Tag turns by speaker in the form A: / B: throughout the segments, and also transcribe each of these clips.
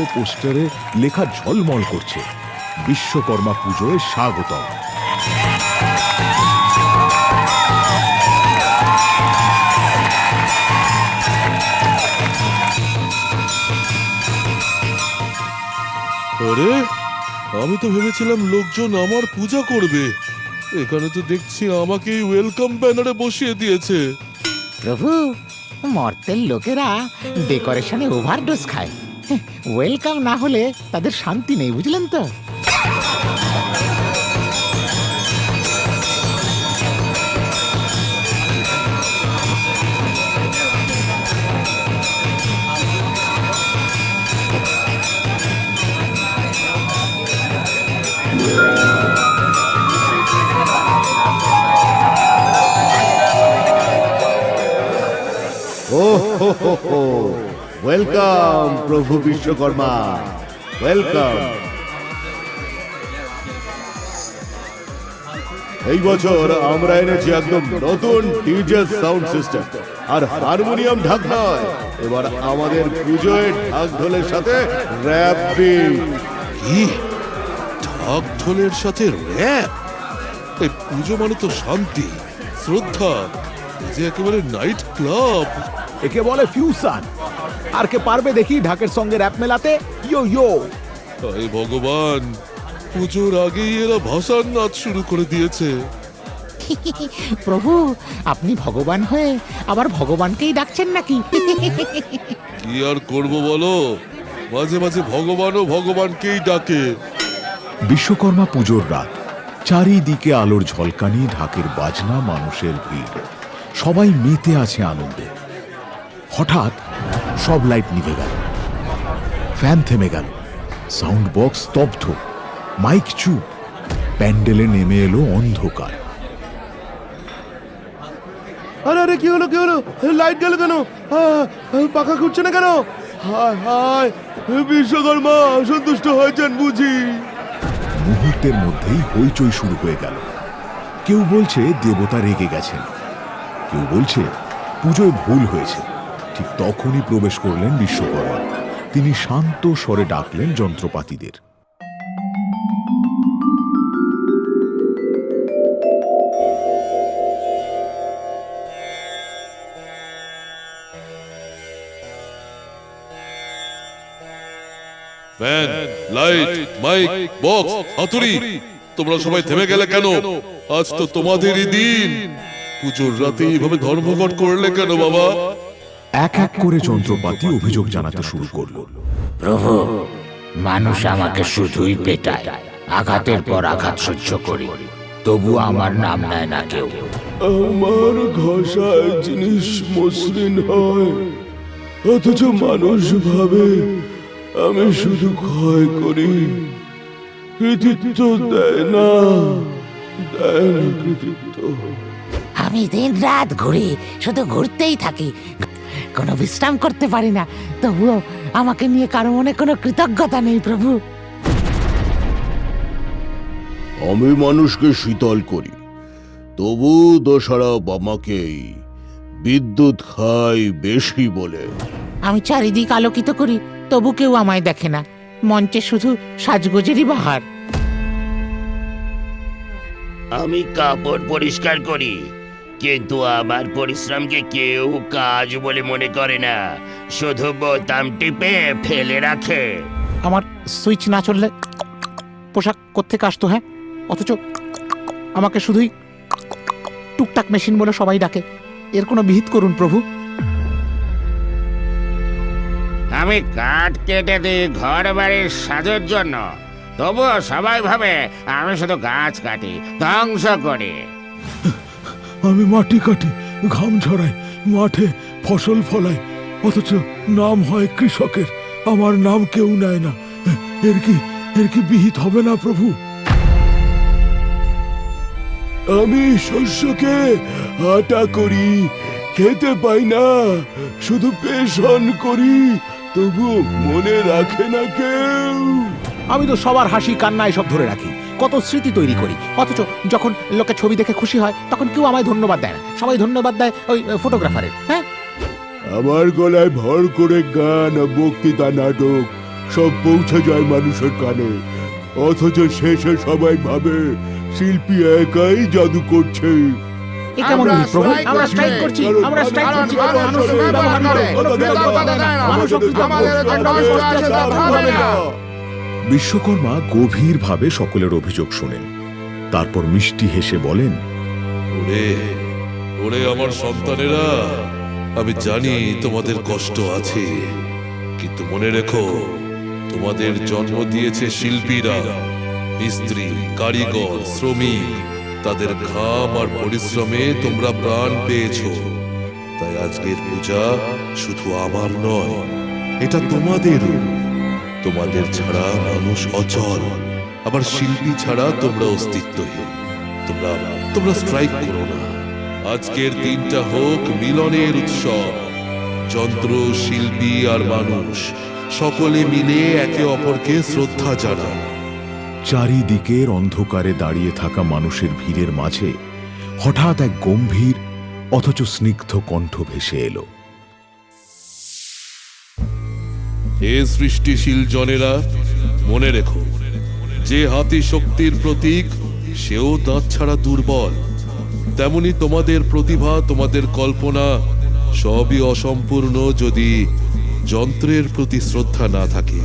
A: বড় পোস্টারে লেখা ঝলমল করছে। বিশ্বকর্মা পুজোয় স্বাগতম।
B: আরে আমি তো ভেবেছিলাম লোকজন আমার পূজা করবে। এখানে তো দেখছি আমাকেই ওয়েলকাম ব্যানারে বসিয়ে দিয়েছে।
C: প্রভু মর্তেল লোকেরা ডেকোরেশনে ওভারডোজ খায়। ওয়েলকাম না হলে তাদের শান্তি নেই বুঝলেন তো?
D: ও হো হো হো। ওয়েলকাম প্রভু বিশ্বকর্মা ওয়েলকাম এই বছর আমরা এনেছি একদম নতুন ডিজে সাউন্ড সিস্টেম আর হারমোনিয়াম ঢাক নয় এবার আমাদের পুজোয় ঢাক ঢোলের সাথে র্যাপ
B: কি ঢাক ঢোলের সাথে র্যাপ এই পুজো মানে তো শান্তি শ্রদ্ধা যে একেবারে নাইট ক্লাব
A: একে বলে ফিউশন আর কে পারবে দেখি ঢাকের সঙ্গে র্যাপ মেলাতে? ইয়ো ইয়ো
B: হায় ভগবান পুজোর আগেই এরা ভাসান নাচ শুরু করে দিয়েছে।
C: প্রভু আপনি ভগবান হয়ে আবার ভগবানকেই ডাকছেন নাকি?
B: কি আর করব বলো? মাঝে মাঝে ভগবানও ভগবানকেই ডাকে।
A: বিশ্বকর্মা পুজোর রাত চারিদিকে আলোর ঝলকানি ঢাকের বাজনা মানুষের ভিড়। সবাই মেতে আছে আনন্দে। হঠাৎ সব লাইট নিভে গেল। ফ্যান থেমে গেল। সাউন্ড বক্স স্তব্ধ। মাইক চুপ। প্যান্ডেলে নেমে এলো অন্ধকার।
D: আরে আরে কি হলো কি হলো? লাইট গেল কেন? পাখা ঘুরছে না কেন? হায় হায় বিশ্বকর্মা সন্তুষ্ট হয়েছেন বুঝি।
A: মুহূর্তের মধ্যেই হইচই শুরু হয়ে গেল। কেউ বলছে দেবতা রেগে গেছেন। কেউ বলছে পুজোয় ভুল হয়েছে। ঠিক তখনই প্রবেশ করলেন বিশ্বকর্মা। তিনি শান্ত স্বরে ডাকলেন যন্ত্রপাতিদের।
B: ফ্যান, লাইট, মাইক, বক্স, হাতুড়ি, তোমরা সবাই থেমে গেলে কেন? আজ তো তোমাদেরই দিন। পুজোর রাতে এইভাবে ধর্মঘট করলে কেন বাবা?
A: এক এক করে যন্ত্রপাতি অভিযোগ জানাতে শুরু করল।
C: প্রভু মানুষ আমাকে শুধুই পেটায় আঘাতের পর আঘাত সহ্য করি। তবু আমার নাম নেয় না কেউ।
D: আমার ঘষায় জিনিস মসৃণ হয় অথচ মানুষ ভাবে আমি শুধু ক্ষয় করি। কৃতিত্ব দেয় না দেয় না কৃতিত্ব।
C: আমি দিন রাত ঘুরি শুধু ঘুরতেই থাকি। কোনো বিশ্রাম করতে পারি না। তবুও আমাকে নিয়ে কারও মনে কোনো কৃতজ্ঞতা নেই প্রভু।
D: আমি মানুষকে শীতল করি তবু দোষারোপ আমাকেই বিদ্যুৎ খাই বেশি বলে।
C: আমি চারিদিক আলোকিত করি তবু কেউ আমায় দেখে না। মঞ্চে শুধু সাজগোজেরই বাহার।
E: আমি কাপড় পরিষ্কার করি কিন্তু আমার পরিশ্রমকে কেউ কাজ বলে মনে করে না। শুধু বোতাম টিপে ফেলে রাখে।
C: আমার সুইচ না চললে পোশাক কোত্থেকে আসতো হ্যাঁ? অথচ আমাকে শুধুই টুকটাক মেশিন বলে সবাই ডাকে। এর কোনো বিহিত করুন প্রভু।
E: আমি কাঠ কেটে দিই ঘর বাড়ির সাজের জন্য। তবুও সবাই ভাবে আমি শুধু গাছ কাটি ধ্বংস করি।
A: আমি মাটি কাটি, ঘাম ঝরাই, মাঠে ফসল ফলাই। অথচ নাম হয় কৃষকের, আমার নাম কেউ নেয় না। এর কি এর কি বিহিত হবে না প্রভু?
D: আমি শস্যকে আটা করি, খেতে পাই না, শুধু পেশন করি তবু মনে রাখে না কেউ।
F: আমি তো সবার হাসি কান্না এসব ধরে রাখি। কত স্মৃতি তৈরি করি। অথচ যখন লোকে ছবি দেখে খুশি হয় তখন কেউ আমায় ধন্যবাদ দেয় না। সবাই ধন্যবাদ দেয় ওই ফটোগ্রাফারের হ্যাঁ?
D: আমার গলায় ভর করে গান বক্তৃতা নাটক সব পৌঁছে যায় মানুষের কানে। অথচ শেষে সবাই ভাবে শিল্পী একাই জাদু করছে।
C: এ কেমন
F: আমরা
C: প্রভু?
F: strike
C: আমরা
F: করছি।
C: স্ট্রাইক করছি
D: কারণ
C: আমরা স্ট্রাইক
D: কারণ
C: করছি।
D: কারণ
C: মানুষ ব্যবহার করে। কোনো দেয় না। মানুষ না।
A: বিশ্বকর্মা গভীরভাবে সকলের অভিযোগ শোনেন। তারপর মিষ্টি হেসে বলেন,
B: ওরে ওরে আমার সন্তানেরা, আমি জানি তোমাদের কষ্ট আছে, কিন্তু মনে রেখো, তোমাদের জন্ম দিয়েছে শিল্পীরা, মিস্ত্রি, কারিগর, শ্রমিক, তাদের ঘাম আর পরিশ্রমে তোমরা প্রাণ পেয়েছ। তাই আজকের পূজা শুধু আমার নয়, এটা তোমাদেরও। তোমাদের ছাড়া মানুষ অচল। আবার শিল্পী ছাড়া তোমরা অস্তিত্বহীন। তোমরা তোমরা স্ট্রাইক করো না। আজকের দিনটা হোক মিলনের উৎসব। যন্ত্র, শিল্পী আর মানুষ, সকলে মিলে একে অপরকে শ্রদ্ধা জানান
A: চারিদিকের অন্ধকারে দাঁড়িয়ে থাকা মানুষের ভিড়ের মাঝে হঠাৎ এক গম্ভীর, অথচ স্নিগ্ধ কণ্ঠ ভেসে এলো।
B: হে সৃষ্টিশীল জনেরা, মনে রেখো, যে হাতি শক্তির প্রতীক, সেও দাঁত ছাড়া দুর্বল। তেমনি তোমাদের প্রতিভা, তোমাদের কল্পনা, সবই অসম্পূর্ণ যদি যন্ত্রের প্রতি শ্রদ্ধা না থাকে।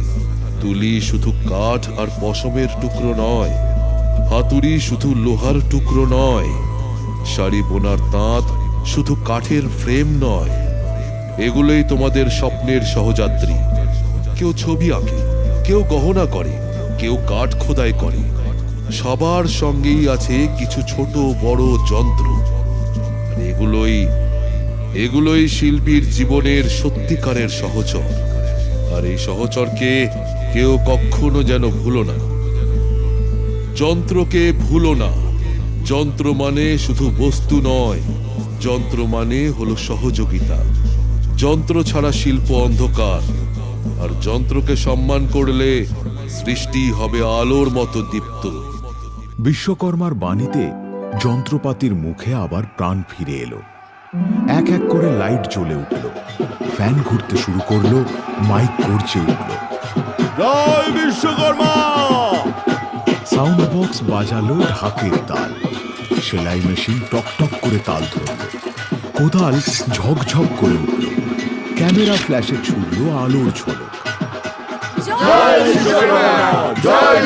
B: তুলি শুধু কাঠ আর পশমের টুকরো নয়, হাতুড়ি শুধু লোহার টুকরো নয়, শাড়ি বোনার তাঁত শুধু কাঠের ফ্রেম নয়। এগুলোই তোমাদের স্বপ্নের সহযাত্রী। কেউ ছবি আঁকে, কেউ গহনা করে, কেউ কাঠ খোদাই করে। সবার সঙ্গেই আছে কিছু ছোট বড় যন্ত্র। এগুলোই এগুলোই শিল্পীর জীবনের সত্যিকারের সহচর। আর এই সহচরকে কেউ কখনো যেন ভুলো না। যন্ত্রকে ভুলো না। যন্ত্র মানে শুধু বস্তু নয়, যন্ত্র মানে হলো সহযোগিতা। যন্ত্র ছাড়া শিল্প অন্ধকার। আর যন্ত্রকে সম্মান করলে সৃষ্টি হবে আলোর মতো দীপ্ত।
A: বিশ্বকর্মার বাণীতে যন্ত্রপাতির মুখে আবার প্রাণ ফিরে এলো। এক এক করে লাইট জ্বলে উঠল। ফ্যান ঘুরতে শুরু করল মাইক করছে উঠল।
D: জয় বিশ্বকর্মা!
A: সাউন্ড বক্স বাজালো ঢাকের তাল। সেলাই মেশিন টকটক করে তাল ধরল। কোদাল ঝকঝক করে উঠল। ক্যামেরা ফ্ল্যাশে ছুড়ল আলোর ঝলক।
D: জয় জয়